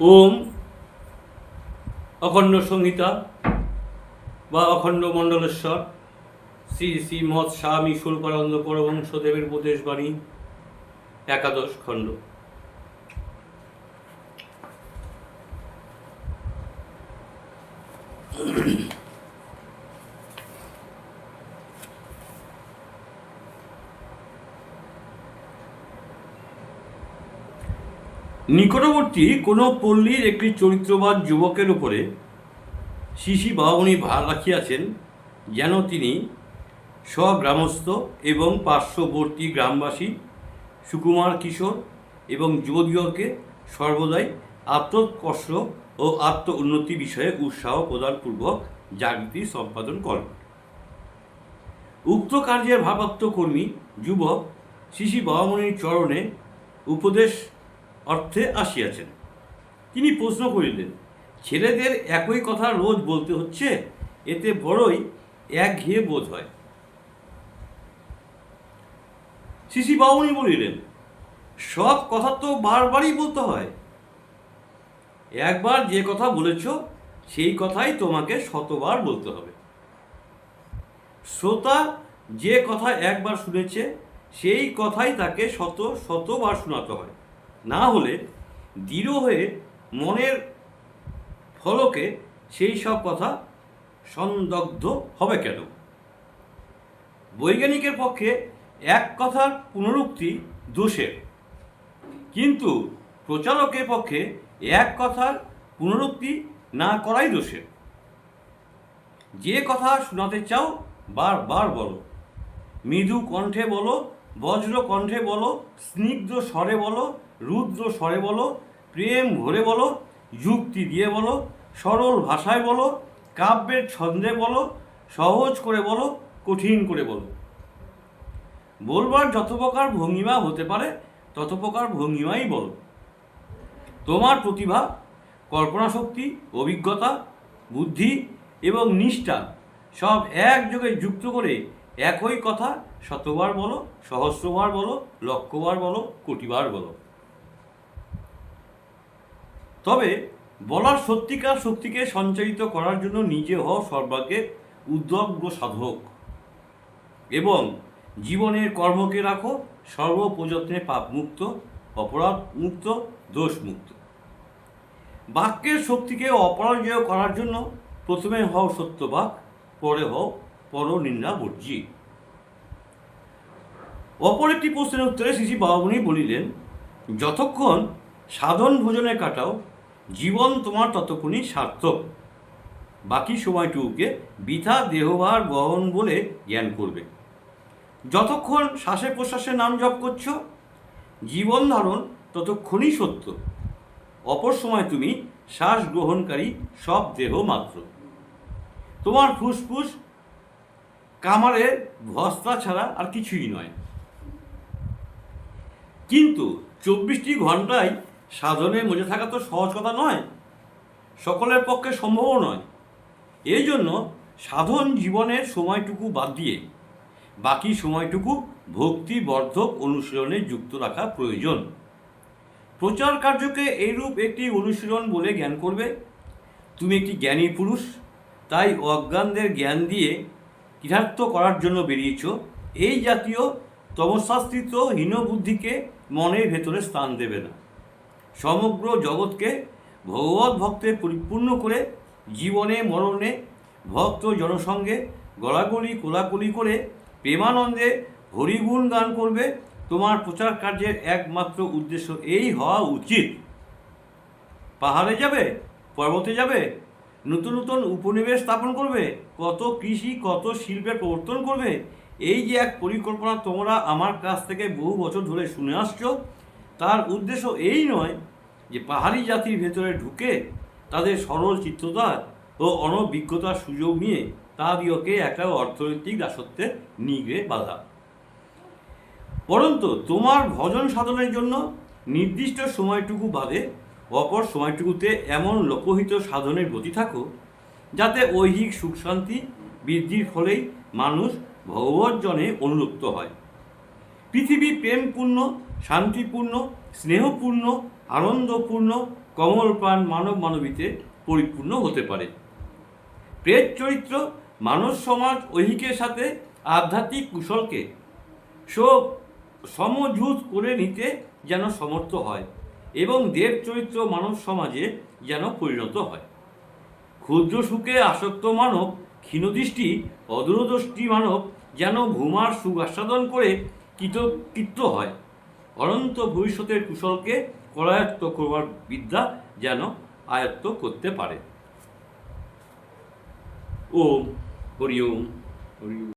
ওম অখণ্ড সংহিতা বা অখণ্ড মণ্ডলেশ্বর। শ্রী শ্রীমৎ স্বামী স্বরূপানন্দ পরবংশদেবের উপদেশ বাণী, একাদশ খণ্ড। নিকটবর্তী কোনো পল্লীর একটি চরিত্রবান যুবকের উপরে শিশি বাহনী ভার রাখিয়াছেন, যেন তিনি স্বগ্রামস্থ এবং পার্শ্ববর্তী গ্রামবাসী সুকুমার কিশোর এবং যুবদিগকে সর্বদাই আত্মকষ্ট ও আত্ম উন্নতি বিষয়ে উৎসাহ প্রদানপূর্বক জাগৃতি সম্পাদন করেন। উক্ত কার্যের ভাবাপ্ত কর্মী, যুবক শিশি বাবামণির চরণে উপদেশ অর্থে আসিয়াছেন। তিনি প্রশ্ন করিলেন, ছেলেদের একই কথা রোজ বলতে হচ্ছে? এতে বড়ই একঘেয়ে বোধ হয়। শিশি বাবুনি বলিলেন, সব কথা তো বারবারই বলতে হয়। একবার যে কথা বলেছ, সেই কথাই তোমাকে শতবার বলতে হবে। শ্রোতা যে কথা একবার শুনেছে, সেই কথাই তাকে শত, শতবার শোনাতে হয়। না হলে দৃঢ় হয়ে মনের ফলকে সেই সব কথা সংদগ্ধ হবে কেন? বৈজ্ঞানিকের পক্ষে এক কথার পুনরুক্তি দোষের। কিন্তু প্রচারকের পক্ষে এক কথার পুনরুক্তি না করাই দোষের। যে কথা শোনাতে চাও, বারবার বলো। মৃদু কণ্ঠে বলো বজ্র কণ্ঠে বলো, স্নিগ্ধ স্বরে বলো, রুদ্র স্বরে বলো, প্রেম ভরে বলো, যুক্তি দিয়ে বলো, সরল ভাষায় বলো, কাব্যের ছন্দে বলো, সহজ করে বলো, কঠিন করে বলো। বলবার যত প্রকার ভঙ্গিমা হতে পারে, তত প্রকার ভঙ্গিমাই বলো। তোমার প্রতিভা, কল্পনা শক্তি, অভিজ্ঞতা, বুদ্ধি এবং নিষ্ঠা সব একযোগে যুক্ত করে একই কথা শতবার বলো, সহস্রবার বলো, লক্ষবার বলো, কোটিবার বলো। তবে বলার সত্যিকার শক্তিকে সঞ্চারিত করার জন্য নিজে হও সর্বাগ্যে উদ্যগ্র সাধক এবং জীবনের কর্মকে রাখো সর্বপ্রযত্নে পাপমুক্ত অপরাধ মুক্ত দোষমুক্ত। বাক্যের শক্তিকে অপরাজয় করার জন্য প্রথমে হও সত্যবাক, পরে হও পরনিন্দা বর্জি অপর একটি প্রশ্নের উত্তরে শ্রী বাবামণি বলিলেন, যতক্ষণ সাধন ভোজনে কাটাও, জীবন তোমার ততক্ষণই সার্থক। বাকি সময়টুকুকে বৃথা দেহভার বহন বলে জ্ঞান করবে। যতক্ষণ শ্বাসে প্রশ্বাসে নাম জপ করছ, জীবন ধারণ ততক্ষণই সত্য। অপর সময় তুমি শ্বাস গ্রহণকারী সব দেহ মাত্র। তোমার ফুসফুস কামারের ভস্তা ছাড়া আর কিছুই নয়। কিন্তু চব্বিশটি ঘন্টায় সাধনে মজে থাকা তো সহজ কথা নয়, সকলের পক্ষে সম্ভবও নয়। এই জন্য সাধন জীবনের সময়টুকু বাদ দিয়ে বাকি সময়টুকু ভক্তিবর্ধক অনুশীলনে যুক্ত রাখা প্রয়োজন। প্রচার কার্যকে এইরূপ একটি অনুশীলন বলে জ্ঞান করবে। তুমি একটি জ্ঞানী পুরুষ, তাই অজ্ঞানদের জ্ঞান দিয়ে কৃতার্থ করার জন্য বেরিয়েছ, এই জাতীয় তমশাস্ত্রিত হীনবুদ্ধিকে মনের ভেতরে স্থান দেবে না। সমগ্র জগৎকে ভগবত ভক্তে পরিপূর্ণ করে জীবনে, মরণে ভক্ত জনসঙ্গে গলাগলি কোলাকুলি করে প্রেমানন্দে হরিগুণ গান করবে, তোমার প্রচার কার্যের একমাত্র উদ্দেশ্য এই হওয়া উচিত। পাহাড়ে যাবে, পর্বতে যাবে নতুন নতুন উপনিবেশ স্থাপন করবে, কত কৃষি, কত শিল্পের প্রবর্তন করবে, এই যে এক পরিকল্পনা তোমরা আমার কাছ থেকে বহু বছর ধরে শুনে আসছো, তার উদ্দেশ্য এই নয় যে পাহাড়ি জাতির ভেতরে ঢুকে তাদের সরল চিত্ততা ও অনভিজ্ঞতার সুযোগ নিয়ে তাদিওকে একটা অর্থনৈতিক দাসত্বে নিগড়ে বাধা। পরন্তু তোমার ভজন সাধনের জন্য নির্দিষ্ট সময়টুকু বাদে অপর সময়টুকুতে এমন লোকহিত সাধনের গতি থাকো, যাতে ঐহিক সুখ শান্তি বৃদ্ধির ফলেই মানুষ ভগবজ্জনে অনুরক্ত হয়। পৃথিবী প্রেমপূর্ণ, শান্তিপূর্ণ, স্নেহপূর্ণ, আনন্দপূর্ণ, কমল প্রাণ মানব মানবীতে পরিপূর্ণ হতে পারে। প্রেত চরিত্র, মানব সমাজ ঐহিকের সাথে আধ্যাত্মিক কুশলকে সব সমঝুত করে নিতে যেন সমর্থ হয়। এবং দেব চরিত্র মানব সমাজে যেন পরিণত হয়। ক্ষুদ্র সুখে আসক্ত মানব, ক্ষীণদৃষ্টি, অদূরদৃষ্টি মানব যেন ভূমার সুখ আস্বাদন করে কৃতকৃত্য হয়। অনন্ত ভবিষ্যতের কুশলকে করায়ত্ত করবার বিদ্যা যেন আয়ত্ত করতে পারে। ওম, হরি ওম, হরি